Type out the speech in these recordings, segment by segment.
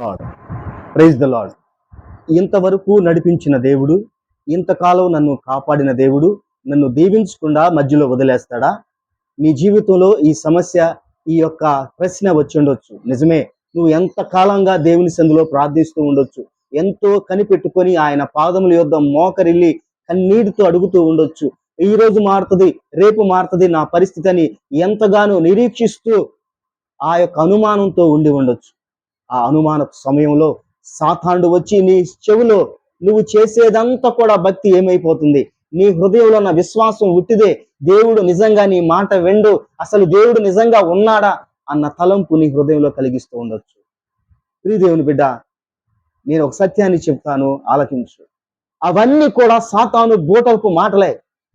Lord praise the lord ఇంతవరకు నడిపించిన దేవుడు ఇంతకాలం నన్ను కాపాడిన దేవుడు నన్ను దీవించకుండా మధ్యలో వదిలేస్తాడా? నీ జీవితంలో ఈ సమస్య ఈ యొక్క ప్రశ్న వచ్చి ఉండొచ్చు. నిజమే నువ్వు ఎంత కాలంగా దేవుని సందులో ప్రార్థిస్తూ ఉండొచ్చు? ఎంతో కనిపెట్టుకొని ఆయన పాదముల యొద్ద మోకరిల్లి కన్నీటితో అడుగుతూ ఉండొచ్చు. ఈ రోజు మారుతుంది రేపు మారుతుంది నా పరిస్థితి అని ఎంతగానో నిరీక్షిస్తూ ఆ యొక్క అనుమానంతో ఉండి ఉండొచ్చు. ఆ అనుమాన సమయంలో సాతాండు వచ్చి నీ చెవిలో నువ్వు చేసేదంతా కూడా భక్తి ఏమైపోతుంది? నీ హృదయంలో ఉన్న విశ్వాసం ఉట్టిదే. దేవుడు నిజంగా నీ మాట వెండు. అసలు దేవుడు నిజంగా ఉన్నాడా? అన్న తలంపు నీ హృదయంలో కలిగిస్తూ ఉండొచ్చు. ప్రియ దేవుని బిడ్డ నేను ఒక సత్యాన్ని చెప్తాను ఆలకించు. అవన్నీ కూడా సాతాను బూటపు మాటలే.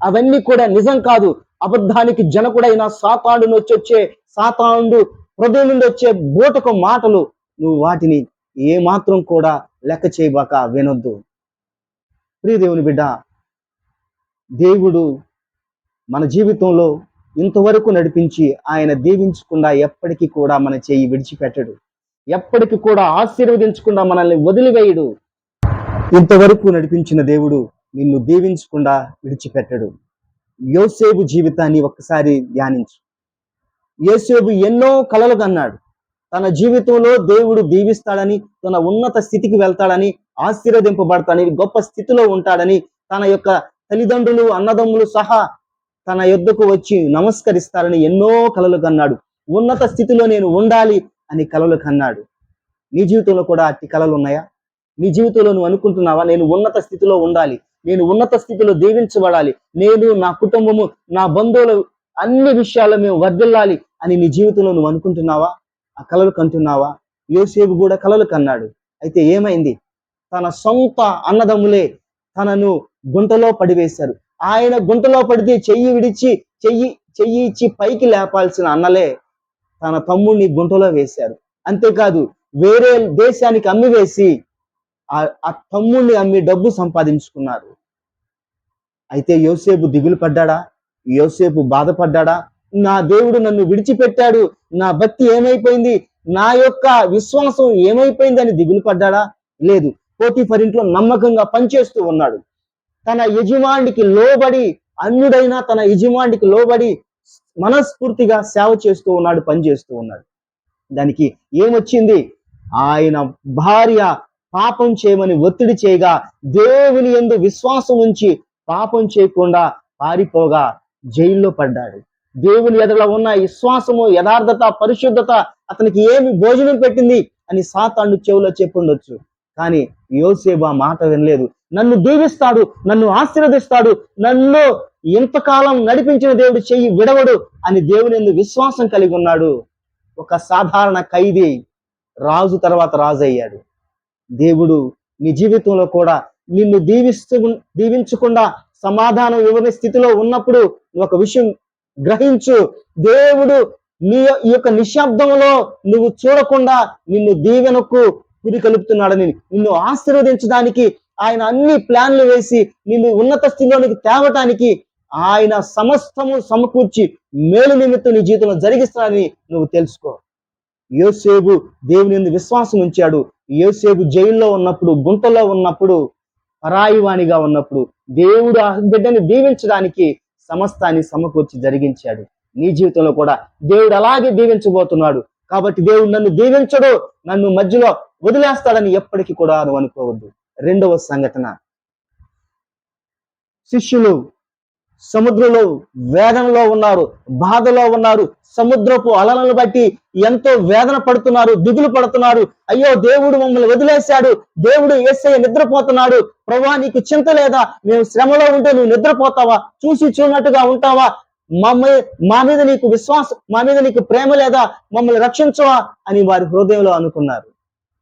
అవన్నీ కూడా నిజం కాదు. అబద్ధానికి జనకుడైన సాతాండు నుంచి వచ్చే సాతాండు హృదయం నుండి వచ్చే బూటకు మాటలు. నువ్వు వాటిని ఏ మాత్రం కూడా లెక్క చేయబాక వినొద్దు. ప్రియ దేవుని బిడ్డ దేవుడు మన జీవితంలో ఇంతవరకు నడిపించి ఆయన దీవించకుండా ఎప్పటికీ కూడా మన చేయి విడిచిపెట్టడు. ఎప్పటికీ కూడా ఆశీర్వదించకుండా మనల్ని వదిలివేయడు. ఇంతవరకు నడిపించిన దేవుడు నిన్ను దీవించకుండా విడిచిపెట్టడు. యోసేపు జీవితాన్ని ఒక్కసారి ధ్యానించు. యోసేపు ఎన్నో కలలు కన్నాడు. తన జీవితంలో దేవుడు దీవిస్తాడని తన ఉన్నత స్థితికి వెళ్తాడని ఆశీర్వదింపబడతాడని గొప్ప స్థితిలో ఉంటాడని తన యొక్క తల్లిదండ్రులు అన్నదమ్ములు సహా తన యొద్దకు వచ్చి నమస్కరిస్తారని ఎన్నో కలలు కన్నాడు. ఉన్నత స్థితిలో నేను ఉండాలి అని కలలు కన్నాడు. నీ జీవితంలో కూడా అట్టి కలలు ఉన్నాయా? నీ జీవితంలో నువ్వు అనుకుంటున్నావా? నేను ఉన్నత స్థితిలో ఉండాలి. నేను ఉన్నత స్థితిలో దీవించబడాలి. నేను నా కుటుంబము నా బంధువులు అన్ని విషయాల్లో మేము వర్దిల్లాలి అని నీ జీవితంలో నువ్వు అనుకుంటున్నావా? ఆ కలలు కంటున్నావా? యోసేపు కూడా కలలు కన్నాడు. అయితే ఏమైంది? తన సొంత అన్నదమ్ములే తనను గుంటలో పడివేశారు. ఆయన గుంటలో పడితే చెయ్యి విడిచి చెయ్యి చెయ్యి ఇచ్చి పైకి లేపాల్సిన అన్నలే తన తమ్ముడిని గుంటలో వేశారు. అంతేకాదు వేరే దేశానికి అమ్మి వేసి ఆ ఆ తమ్ముడిని అమ్మి డబ్బు సంపాదించుకున్నారు. అయితే యోసేపు దిగులు పడ్డాడా? యోసేపు బాధపడ్డాడా? నా దేవుడు నన్ను విడిచిపెట్టాడు. నా భక్తి ఏమైపోయింది? నా యొక్క విశ్వాసం ఏమైపోయింది అని దిగులు పడ్డాడా? లేదు. పోటీఫర్ ఇంట్లో నమ్మకంగా పనిచేస్తూ ఉన్నాడు. తన యజమానికి లోబడి అన్యుడైనా తన యజమానికి లోబడి మనస్ఫూర్తిగా సేవ చేస్తూ ఉన్నాడు పనిచేస్తూ ఉన్నాడు. దానికి ఏమొచ్చింది? ఆయన భార్య పాపం చేయమని ఒత్తిడి చేయగా దేవుని ఎందు విశ్వాసం ఉంచి పాపం చేయకుండా పారిపోగా జైల్లో పడ్డాడు. దేవుని ఎదుట ఉన్న విశ్వాసము యథార్థత పరిశుద్ధత అతనికి ఏమి భోజనం పెట్టింది అని సాతాండు చెవులో చెప్పుండొచ్చు కానీ యోసేబు ఆ మాట వినలేదు. నన్ను దీవిస్తాడు నన్ను ఆశీర్వదిస్తాడు నన్ను ఇంతకాలం నడిపించిన దేవుడు చెయ్యి విడవడు అని దేవుని ఎందు విశ్వాసం కలిగి ఉన్నాడు. ఒక సాధారణ ఖైదీ రాజు తర్వాత రాజు అయ్యాడు. దేవుడు నీ జీవితంలో కూడా నిన్ను దీవిస్తూ దీవించకుండా సమాధానం ఇవ్వని స్థితిలో ఉన్నప్పుడు ఒక విషయం గ్రహించు. దేవుడు నీ ఈ యొక్క నిశ్శబ్దంలో నువ్వు చూడకుండా నిన్ను దీవెనకు పురి కలుపుతున్నాడని నిన్ను ఆశీర్వదించడానికి ఆయన అన్ని ప్లాన్లు వేసి నిన్ను ఉన్నత స్థితిలోనికి తేవటానికి ఆయన సమస్తము సమకూర్చి మేలు నిమిత్తం నీ జీవితంలో జరిగిస్తాడని నువ్వు తెలుసుకో. యోసేబు దేవుని విశ్వాసం ఉంచాడు. యోసేబు జైల్లో ఉన్నప్పుడు గుంటలో ఉన్నప్పుడు పరాయివాణిగా ఉన్నప్పుడు దేవుడు ఆ బిడ్డని దీవించడానికి సమస్తాన్ని సమకూర్చి జరిగించాడు. నీ జీవితంలో కూడా దేవుడు అలాగే దీవించబోతున్నాడు. కాబట్టి దేవుడు నన్ను దీవించడు నన్ను మధ్యలో వదిలేస్తాడని ఎప్పటికీ కూడా నువ్వు అనుకోవద్దు. రెండవ సంఘటన. శిష్యులు సముద్రంలో వేదనలో ఉన్నారు బాధలో ఉన్నారు సముద్రపు అలలను బట్టి ఎంతో వేదన పడుతున్నారు దిగులు పడుతున్నారు. అయ్యో దేవుడు మమ్మల్ని వదిలేశాడు. దేవుడు ఏసై నిద్రపోతున్నాడు. ప్రభా నీకు చింత లేదా? మేము శ్రమలో ఉంటే నువ్వు నిద్రపోతావా? చూసి చూనట్టుగా ఉంటావా? మమ్మల్ని మా మీద నీకు విశ్వాసం మా మీద నీకు ప్రేమ లేదా? మమ్మల్ని రక్షించవా? అని వారి హృదయంలో అనుకున్నారు.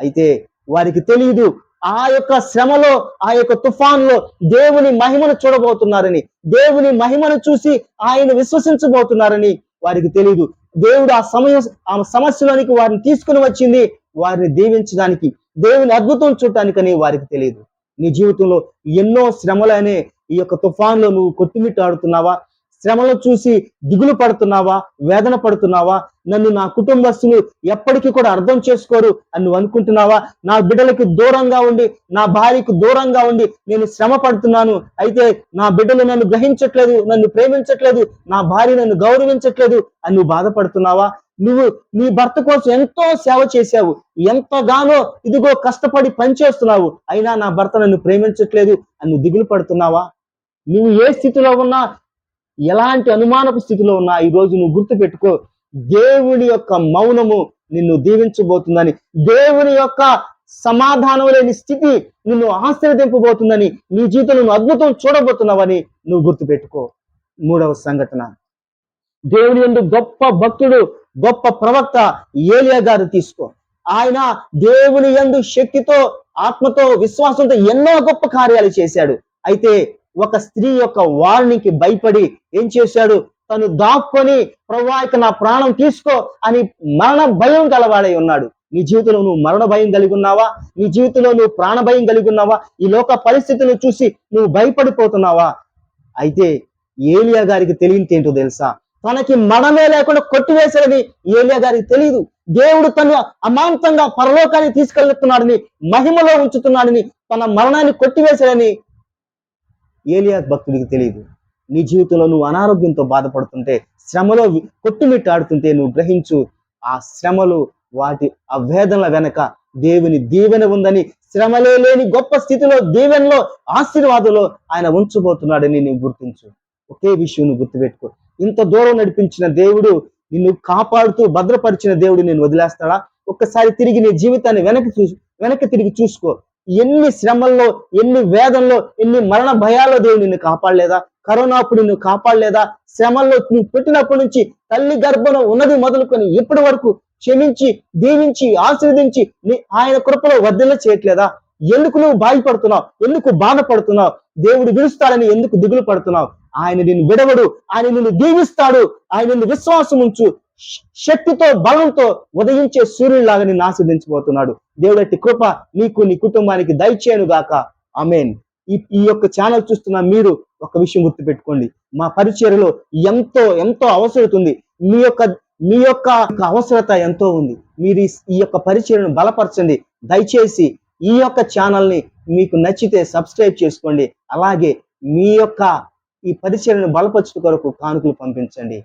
అయితే వారికి తెలియదు ఆ యొక్క శ్రమలో ఆ యొక్క తుఫాన్లో దేవుని మహిమను చూడబోతున్నారని దేవుని మహిమను చూసి ఆయన విశ్వసించబోతున్నారని వారికి తెలియదు దేవుడు ఆ సమయ ఆ సమస్యలోనికి వారిని తీసుకుని వచ్చింది వారిని దీవించడానికి దేవుని అద్భుతం చూడటానికని వారికి తెలియదు నీ జీవితంలో ఎన్నో శ్రమలనే ఈ యొక్క తుఫాన్లో నువ్వు కొట్టుమిట్టాడుతున్నావా? శ్రమలో చూసి దిగులు పడుతున్నావా? వేదన పడుతున్నావా? నన్ను నా కుటుంబస్తులు ఎప్పటికీ కూడా అర్థం చేసుకోరు అని నువ్వు అనుకుంటున్నావా? నా బిడ్డలకు దూరంగా ఉండి నా భార్యకు దూరంగా ఉండి నేను శ్రమ పడుతున్నాను. అయితే నా బిడ్డలు నన్ను గ్రహించట్లేదు నన్ను ప్రేమించట్లేదు నా భార్య నన్ను గౌరవించట్లేదు అని నువ్వు బాధపడుతున్నావా? నువ్వు నీ భర్త కోసం ఎంతో సేవ చేశావు ఎంతగానో ఇదిగో కష్టపడి పనిచేస్తున్నావు అయినా నా భర్త నన్ను ప్రేమించట్లేదు అని నువ్వు దిగులు పడుతున్నావా? నువ్వు ఏ స్థితిలో ఉన్నా ఎలాంటి అనుమానపు స్థితిలో ఉన్నా ఈ రోజు నువ్వు గుర్తు పెట్టుకో దేవుని యొక్క మౌనము నిన్ను దీవించబోతుందని దేవుని యొక్క సమాధానం లేని స్థితి నిన్ను ఆశ్రదింపబోతుందని నీ జీవితం నువ్వు అద్భుతం చూడబోతున్నావని నువ్వు గుర్తు పెట్టుకో మూడవ సంఘటన. దేవుని ఎందు గొప్ప భక్తుడు గొప్ప ప్రవక్త ఏలియా గారు తీసుకో. ఆయన దేవుని యందు శక్తితో ఆత్మతో విశ్వాసంతో ఎన్నో గొప్ప కార్యాలు చేశాడు. అయితే ఒక స్త్రీ యొక్క వార్నింగ్కి భయపడి ఏం చేశాడు? తను దాక్కొని ప్రభా ఇక నా ప్రాణం తీసుకో అని మరణ భయం గలవాడై ఉన్నాడు. నీ జీవితంలో నువ్వు మరణ భయం కలిగి ఉన్నావా? నీ జీవితంలో నువ్వు ప్రాణ భయం కలిగి ఉన్నావా? ఈ లోక పరిస్థితులను చూసి నువ్వు భయపడిపోతున్నావా? అయితే ఏలియా గారికి తెలియంది ఏంటో తెలుసా? తనకి మరణమే లేకుండా కొట్టివేశాడని ఏలియా గారికి తెలియదు దేవుడు తను అమాంతంగా పరలోకాన్ని తీసుకెళ్తున్నాడని మహిమలో ఉంచుతున్నాడని తన మరణాన్ని కొట్టివేశాడని ఏలియా భక్తుడికి తెలియదు. నీ జీవితంలో నువ్వు అనారోగ్యంతో బాధపడుతుంటే శ్రమలో కొట్టుమిట్టాడుతుంటే నువ్వు గ్రహించు ఆ శ్రమలు వాటి ఆ వేదనల వెనక దేవుని దీవెన ఉందని శ్రమలే లేని గొప్ప స్థితిలో దీవెనలో ఆశీర్వాదంలో ఆయన ఉంచబోతున్నాడని నువ్వు గుర్తించు. ఒకే విషయం నువ్వు గుర్తుపెట్టుకో. ఇంత దూరం నడిపించిన దేవుడు నిన్ను కాపాడుతూ భద్రపరిచిన దేవుడు నేను వదిలేస్తాడా? ఒక్కసారి తిరిగి నీ జీవితాన్ని వెనక్కి చూసి వెనక్కి తిరిగి చూసుకో. ఎన్ని శ్రమల్లో ఎన్ని వేదంలో ఎన్ని మరణ భయాల్లో దేవుడు నిన్ను కాపాడలేదా? కరోనా అప్పుడు నిన్ను కాపాడలేదా? శ్రమల్లో నువ్వు పుట్టినప్పటి నుంచి తల్లి గర్భం ఉన్నది మొదలుకొని ఇప్పటి వరకు క్షమించి దీవించి ఆశీర్వదించి నీ ఆయన కృపలో వర్ధన చేయట్లేదా? ఎందుకు నువ్వు బాధపడుతున్నావు? ఎందుకు బాధపడుతున్నావు? దేవుడు విడుస్తాడని ఎందుకు దిగులు పడుతున్నావు? ఆయన నిన్ను విడవడు ఆయన నిన్ను దీవిస్తాడు ఆయన నిన్ను విశ్వాసం ఉంచు శక్తితో బలంతో ఉదయించే సూర్యుడిలాగా నిన్ను ఆస్వాదించబోతున్నాడు. దేవుడట్టి కృప నీకు నీ కుటుంబానికి దయచేయను గాక. ఆమెన్. ఈ ఈ యొక్క ఛానల్ చూస్తున్న మీరు ఒక విషయం గుర్తుపెట్టుకోండి. మా పరిచయలో ఎంతో ఎంతో అవసరత ఉంది. మీ యొక్క మీ యొక్క అవసరత ఎంతో ఉంది. మీరు ఈ- యొక్క పరిచయను బలపరచండి. దయచేసి ఈ యొక్క ఛానల్ని మీకు నచ్చితే సబ్స్క్రైబ్ చేసుకోండి. అలాగే మీ యొక్క ఈ పరిచయను బలపరచు కొరకు కానుకలు పంపించండి.